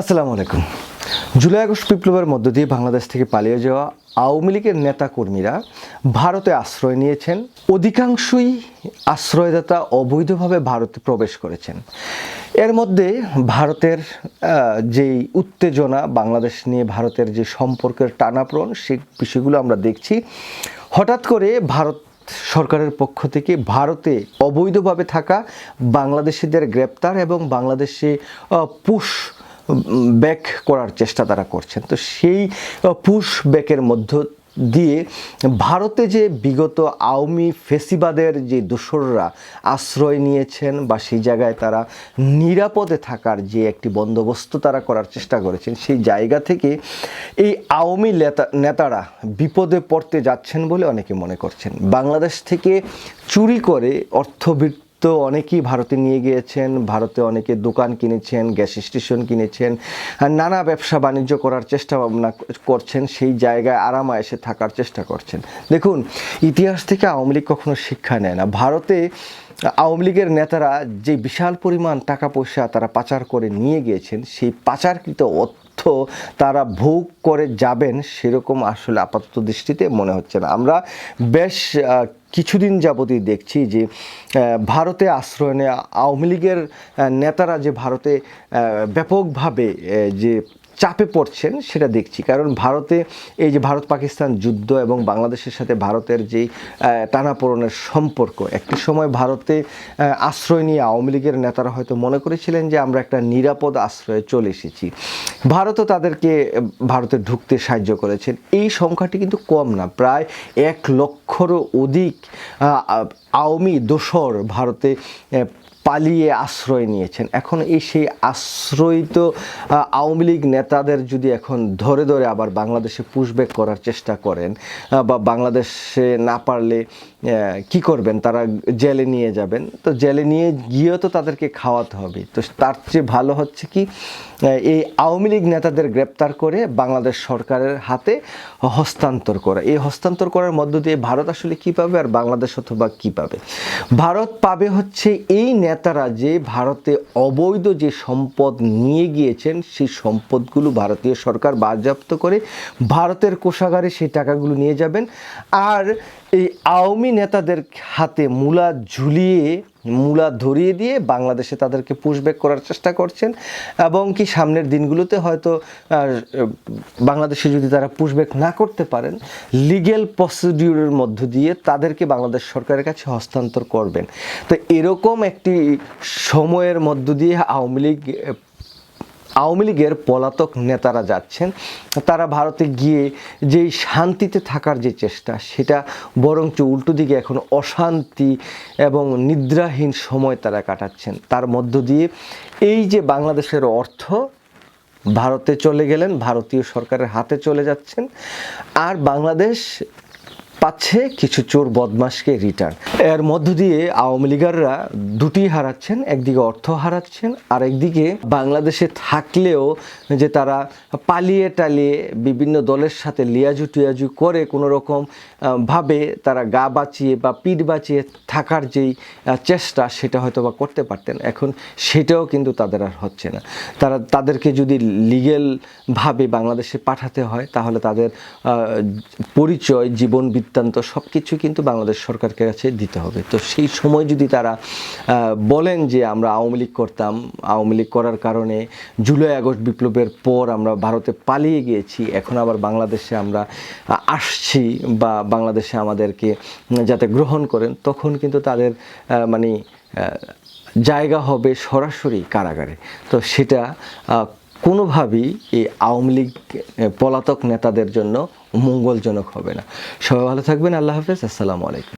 আসসালামু আলাইকুম। July August বিপ্লবের মধ্য দিয়ে বাংলাদেশ থেকে পালিয়ে যাওয়া আওয়ামী লীগের নেতাকর্মীরা ভারতে আশ্রয় নিয়েছেন। অধিকাংশই আশ্রয়দাতা অবৈধভাবে ভারতে প্রবেশ করেছেন। এর মধ্যে ভারতের যেই উত্তেজনা, বাংলাদেশ নিয়ে ভারতের যে সম্পর্কের টানাপ্রণ সেই বিষয়গুলো আমরা দেখছি। হঠাৎ করে ভারত সরকারের পক্ষ থেকে ভারতে অবৈধভাবে থাকা বাংলাদেশিদের গ্রেপ্তার এবং বাংলাদেশে পুশ ব্যাক করার চেষ্টা তারা করছেন। তো সেই পুশ ব্যাকের মধ্য দিয়ে ভারতে যে বিগত আওয়ামী ফেসিবাদের যে দোসররা আশ্রয় নিয়েছেন বা সেই জায়গায় তারা নিরাপদে থাকার যে একটি বন্দোবস্ত তারা করার চেষ্টা করেছেন, সেই জায়গা থেকে এই আওয়ামী নেতা নেতারা বিপদে পড়তে যাচ্ছেন বলে অনেকে মনে করছেন। বাংলাদেশ থেকে চুরি করে অর্থবৃত্ত তো অনেকেই ভারতে নিয়ে গিয়েছেন, ভারতে অনেকে দোকান কিনেছেন, গ্যাস স্টেশন কিনেছেন নানা ব্যবসা বাণিজ্য করার চেষ্টা ভাবনা করছেন, সেই জায়গায় আরামা এসে থাকার চেষ্টা করছেন। দেখুন, ইতিহাস থেকে আওয়ামী লীগ কখনো শিক্ষা নেয় না। ভারতে আওয়ামী লীগের নেতারা যে বিশাল পরিমাণ টাকা পয়সা তারা পাচার করে নিয়ে গিয়েছেন, সেই পাচারকৃত তারা ভোগ করে যাবেন, সেরকম আসলে আপাতত দৃষ্টিতে মনে হচ্ছে না। আমরা বেশ কিছুদিন যাবতই দেখছি যে ভারতে আশ্রয় নেওয়া আওয়ামী লীগের নেতারা যে ভারতে ব্যাপকভাবে যে চাপে পড়ছেন, সেটা দেখছি। কারণ ভারতে এই যে ভারত পাকিস্তান যুদ্ধ এবং বাংলাদেশের সাথে ভারতের যে টানাপোড়নের সম্পর্ক, একটি সময় ভারতে আশ্রয় নিয়ে আওয়ামী লীগের নেতারা হয়তো মনে করেছিলেন যে আমরা একটা নিরাপদ আশ্রয়ে চলে এসেছি। ভারতও তাদেরকে, ভারতে ঢুকতে সাহায্য করেছেন। এই সংখ্যাটি কিন্তু কম না, প্রায় এক লক্ষরও অধিক আওয়ামী দোসর ভারতে পালিয়ে আশ্রয় নিয়েছেন। এখন এই সেই আশ্রয়িত আওয়ামী লীগ নেতাদের যদি এখন ধরে ধরে আবার বাংলাদেশে পুশব্যাক করার চেষ্টা করেন বা বাংলাদেশে না পারলে কি করবেন? তারা জেলে নিয়ে যাবেন। তো জেলে নিয়ে গিয়েও তো তাদেরকে খাওয়াতে হবে। তো তার চেয়ে ভালো হচ্ছে কি এই আওয়ামী লীগ নেতাদের গ্রেপ্তার করে বাংলাদেশ সরকারের হাতে হস্তান্তর করা। এই হস্তান্তর করার মধ্য দিয়ে ভারত আসলে কি পাবে আর বাংলাদেশ অথবা কি পাবে? ভারত পাবে হচ্ছে এই নেতারা যে ভারতে অবৈধ যে সম্পদ নিয়ে গিয়েছেন, সেই সম্পদগুলো ভারতীয় সরকার বাজেয়াপ্ত করে ভারতের কোষাগারে সেই টাকাগুলো নিয়ে যাবেন। আর এই আওয়ামী নেতাদের হাতে মূলা ঝুলিয়ে, মূলা ধরিয়ে দিয়ে বাংলাদেশে তাদেরকে পুশব্যাক করার চেষ্টা করছেন। এবং কি সামনের দিনগুলোতে হয়তো বাংলাদেশে যদি তারা পুশব্যাক না করতে পারেন লিগেল প্রসিডিউরের মধ্য দিয়ে তাদেরকে বাংলাদেশ সরকারের কাছে হস্তান্তর করবেন। তো এরকম একটি সময়ের মধ্য দিয়ে আওয়ামী লীগ আওয়ামী লীগের পলাতক নেতারা যাচ্ছেন, তারা ভারতে গিয়ে যেই শান্তিতে থাকার যে চেষ্টা, সেটা বরঞ্চ উল্টো দিকে এখন অশান্তি এবং নিদ্রাহীন সময় তারা কাটাচ্ছেন। তার মধ্য দিয়ে এই যে বাংলাদেশের অর্থ, ভারতে চলে গেলেন, ভারতীয় সরকারের হাতে চলে যাচ্ছেন, আর বাংলাদেশ পাচ্ছে কিছু চোর বদমাশকে রিটার্ন এর মধ্য দিয়ে আওয়ামী লীগাররা দুটি হারাচ্ছেন, একদিকে অর্থ হারাচ্ছেন আর একদিকে বাংলাদেশে থাকলেও যে তারা পালিয়ে টালিয়ে বিভিন্ন দলের সাথে লিয়াজু টিয়াজু করে কোনো রকম ভাবে তারা গা বাঁচিয়ে বা পিঠ বাঁচিয়ে থাকার যেই চেষ্টা সেটা হয়তো বা করতে পারতেন। এখন সেটাও কিন্তু তাদের আর হচ্ছে না। তারা, তাদেরকে যদি লিগেলভাবে বাংলাদেশে পাঠাতে হয়, তাহলে তাদের পরিচয়, জীবন বৃত্তান্ত সব কিছু কিন্তু বাংলাদেশ সরকারকে কাছে দিতে হবে। তো সেই সময় যদি তারা বলেন যে আমরা আওয়ামী লীগ করতাম, আওয়ামী লীগ করার কারণে জুলাই আগস্ট বিপ্লবের পর আমরা ভারতে পালিয়ে গিয়েছি, এখন আবার বাংলাদেশে আমরা আসছি বা বাংলাদেশে আমাদেরকে যাতে গ্রহণ করেন, তখন কিন্তু তাদের মানে জায়গা হবে সরাসরি কারাগারে। তো সেটা কোনোভাবেই এই আওয়ামী লীগ পলাতক নেতাদের জন্য মঙ্গলজনক হবে না। সবাই ভালো থাকবেন, আল্লাহ হাফেজ, আসসালামু আলাইকুম।